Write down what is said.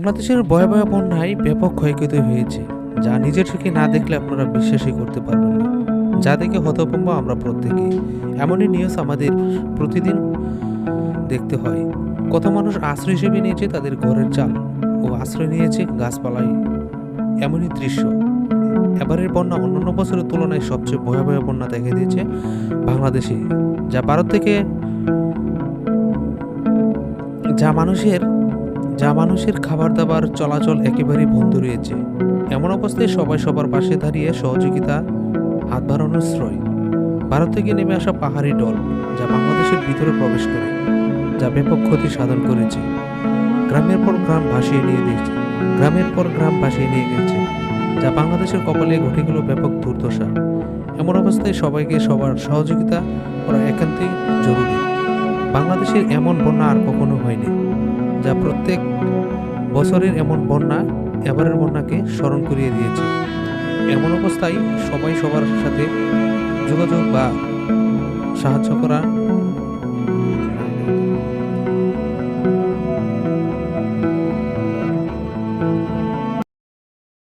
বাংলাদেশের ভয়াবহ বন্যায় ব্যাপক ক্ষয়ক্ষতি হয়েছে, যা নিজের চোখে না দেখলে আপনারা বিশ্বাসই করতে পারবেন না। যা দেখে হতভম্ব আমরা প্রত্যেকে। এমনই নিউজ আমাদের প্রতিদিন দেখতে হয়। কত মানুষ আশ্রয় হিসেবে নিয়েছে তাদের ঘরের চাল ও আশ্রয় নিয়েছে গাছপালায়। এমনই দৃশ্য। এবারের বন্যা অন্যান্য বছরের তুলনায় সবচেয়ে ভয়াবহ বন্যা দেখা দিয়েছে বাংলাদেশে, যা ভারত থেকে যা মানুষের যা মানুষের খাবার দাবার চলাচল একেবারেই বন্ধ রয়েছে। এমন অবস্থায় সবাই সবার পাশে দাঁড়িয়ে সহযোগিতা হাত বাড়ানোর শ্রয় ভারত থেকে নেমে আসা পাহাড়ি ডল যা বাংলাদেশের ভিতরে প্রবেশ করে, যা ব্যাপক ক্ষতি সাধন করেছে। গ্রামের পর গ্রাম ভাসিয়ে নিয়ে দিয়েছে গ্রামের পর গ্রাম ভাসিয়ে নিয়ে গেছে, যা বাংলাদেশের কপালে ঘটে গেল ব্যাপক দুর্দশা। এমন অবস্থায় সবাইকে সবার সহযোগিতা করা একান্তই জরুরি। বাংলাদেশের এমন বন্যা আর কখনো হয়নি। যা প্রত্যেক বছরের এমন বন্যা, এবারের বন্যাকে স্মরণ করিয়ে দিয়েছে। এমন অবস্থায় সবাই সবার সাথে যোগাযোগ বা সাহায্য করা